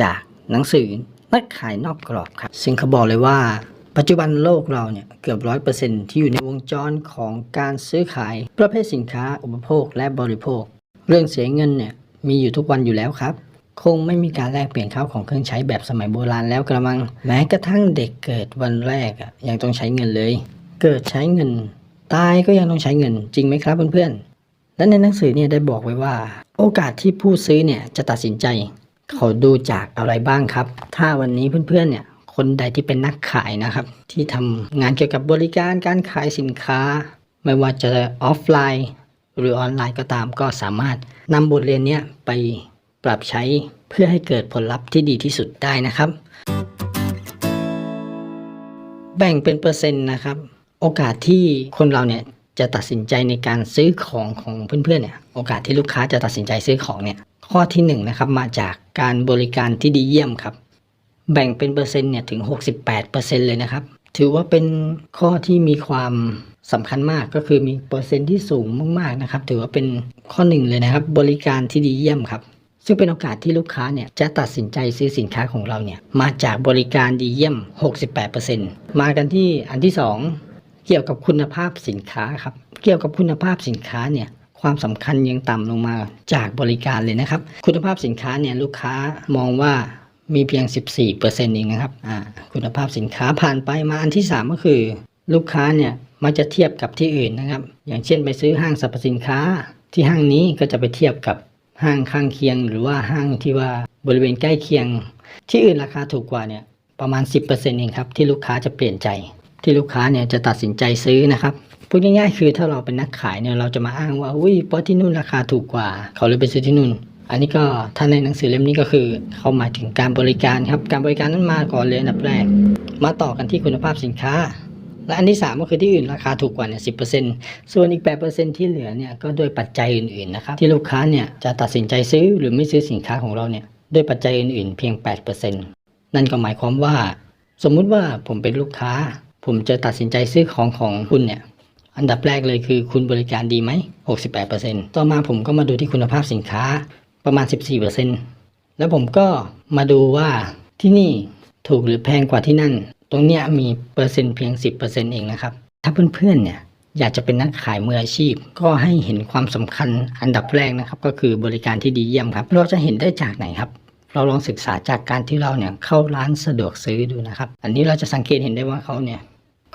จากหนังสือนักขายนอกกรอบครับ ซึ่งเขาบอกเลยว่า ปัจจุบันโลกเราเนี่ยเกือบร้อยเปอร์เซ็นที่อยู่ในวงจรของการซื้อขายประเภทสินค้าอุปโภคและบริโภค เรื่องเสียเงินเนี่ยมีอยู่ทุกวันอยู่แล้วครับ คงไม่มีการแลกเปลี่ยนข้าวของเครื่องใช้แบบสมัยโบราณแล้วกระมัง แม้กระทั่งเด็กเกิดวันแรกอะยังต้องใช้เงินเลย เกิดใช้เงิน ตายก็ยังต้องใช้เงินจริงไหมครับเพื่อนๆและในหนังสือเนี่ยได้บอกไว้ว่า โอกาสที่ผู้ซื้อเนี่ยจะตัดสินใจ เขาดูจากอะไรบ้างครับ ถ้าวันนี้เพื่อนๆเนี่ยคนใดที่เป็นนักขายนะครับ ที่ทำงานเกี่ยวกับบริการการขายสินค้า ไม่ว่าจะออฟไลน์ หรือออนไลน์ก็ตามก็สามารถนำบทเรียนนี้ไปปรับใช้เพื่อให้เกิดผลลัพธ์ที่ดีที่สุดได้นะครับ แบ่งเป็นเปอร์เซ็นต์นะครับ โอกาสที่คนเราเนี่ย จะตัดสินใจในการซื้อของของเพื่อนๆเนี่ยโอกาสที่ลูกค้าจะตัดสินใจซื้อของเนี่ยข้อที่หนึ่งนะครับมาจากการบริการที่ดีเยี่ยมครับ แบ่งเป็นเปอร์เซ็นต์เนี่ยถึง 68%เลยนะครับ ถือว่าเป็นข้อที่มีความสำคัญมากก็คือมีเปอร์เซ็นต์ที่สูงมากๆนะครับ ถือว่าเป็นข้อหนึ่งเลยนะครับ บริการที่ดีเยี่ยมครับ ซึ่งเป็นโอกาสที่ลูกค้าเนี่ยจะตัดสินใจซื้อสินค้าของเราเนี่ยมาจากบริการดีเยี่ยม 68%มากันที่อันที่ 2 เกี่ยวกับคุณภาพสินค้าครับ เกี่ยวกับคุณภาพสินค้าเนี่ยความสำคัญยังต่ำลงมาจากบริการเลยนะครับ คุณภาพสินค้าเนี่ยลูกค้ามองว่ามีเพียง 14%เองนะครับอ่าคุณภาพสินค้าผ่านไปมาอันที่ 3 ก็คือ ลูกค้าเนี่ยมักจะเทียบกับที่อื่นนะครับ อย่างเช่นไปซื้อห้างสรรพสินค้า ที่ห้างนี้ก็จะไปเทียบกับห้างข้างเคียง หรือว่าห้างที่ว่าบริเวณใกล้เคียง ที่อื่นราคาถูกกว่าเนี่ยประมาณ 10%เองครับที่ลูกค้าจะเปลี่ยนใจ ที่ลูกค้าเนี่ยจะตัดสินใจซื้อนะครับพูดง่ายๆคือถ้าเราเป็นนักขายเนี่ยเราจะมาอ้างว่าอุ้ยเพราะที่นู่นราคาถูกกว่า เขาเลยไปซื้อที่นู่น อันนี้ก็ถ้าในหนังสือเล่มนี้ก็คือ เขาหมายถึงการบริการครับการบริการนั้นมาก่อนเลยอันดับแรก มาต่อกันที่คุณภาพสินค้า และอันที่ 3 ก็คือที่อื่นราคาถูกกว่าเนี่ยสิส่วนอีก 8%ที่เหลือเนี่ยก็ด้วยปัจจัยอื่นๆนะครับที่ลูกค้าเนี่ยจะตัดสินใจซื้อหรือไม่ซื้อสินค้าของเราเนี่ยด้วยปัจจัยอื่นๆ เพียง 8%นั่นก็หมายความว่า สมมุติว่าผมเป็นลูกค้า ผมจะตัดสินใจซื้อของของคุณเนี่ย อันดับแรกเลยคือคุณบริการดีไหม 68%ต่อมาผมก็มาดูที่คุณภาพสินค้าประมาณ 14%แล้วผมก็มาดูว่าที่นี่ถูกหรือแพงกว่าที่นั่น ตรงเนี้ยมีเปอร์เซ็นต์เพียง 10%เองนะครับ ถ้าเพื่อนๆเนี่ยอยากจะเป็นนักขายมืออาชีพ ก็ให้เห็นความสำคัญอันดับแรกนะครับ ก็คือบริการที่ดีเยี่ยมครับ เราจะเห็นได้จากไหนครับ เราลองศึกษาจากการที่เราเนี่ยเข้าร้านสะดวกซื้อดูนะครับ อันนี้เราจะสังเกตเห็นได้ว่าเขาเนี่ย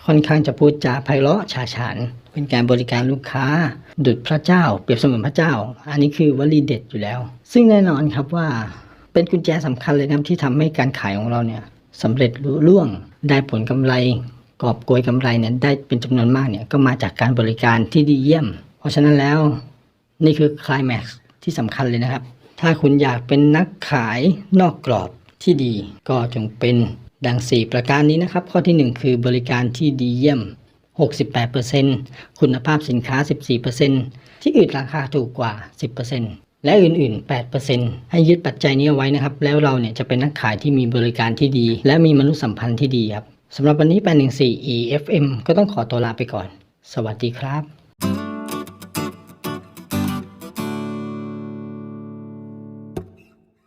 ค่อนข้างจะพูดจาไพเราะฉาฉานเป็นการบริการลูกค้า ดุจพระเจ้า เปรียบเสมือนพระเจ้า อันนี้คือวลีเด็ดอยู่แล้ว ซึ่งแน่นอนครับว่าเป็นกุญแจสำคัญเลยนะที่ทำให้การขายของเราเนี่ยสำเร็จลุล่วงได้ผลกำไรกอบโกยกำไรเนี่ยได้เป็นจำนวนมากเนี่ยก็มาจากการบริการที่ดีเยี่ยม เพราะฉะนั้นแล้วนี่คือคลายแม็กซ์ที่สำคัญเลยนะครับ ถ้าคุณอยากเป็นนักขายนอกกรอบที่ดีก็จงเป็น ดัง 4 ประการนี้นะครับ ข้อทีหนึ่1 คือบริการที่ดีเยี่ยม 68%คุณภาพสินค้า 14%ที่อื่นราคาถูกกว่า 10%และอื่นๆ 8%ให้ยึดปัจจัยนี้เอาไว้นะครับ แล้วเราเนี่ยจะเป็นนักขายที่มีบริการที่ดี และมีมนุษยสัมพันธ์ที่ดีครับสำหรับวันนี้814 EFM ก็ต้องขอตัวลาไปก่อน สวัสดีครับ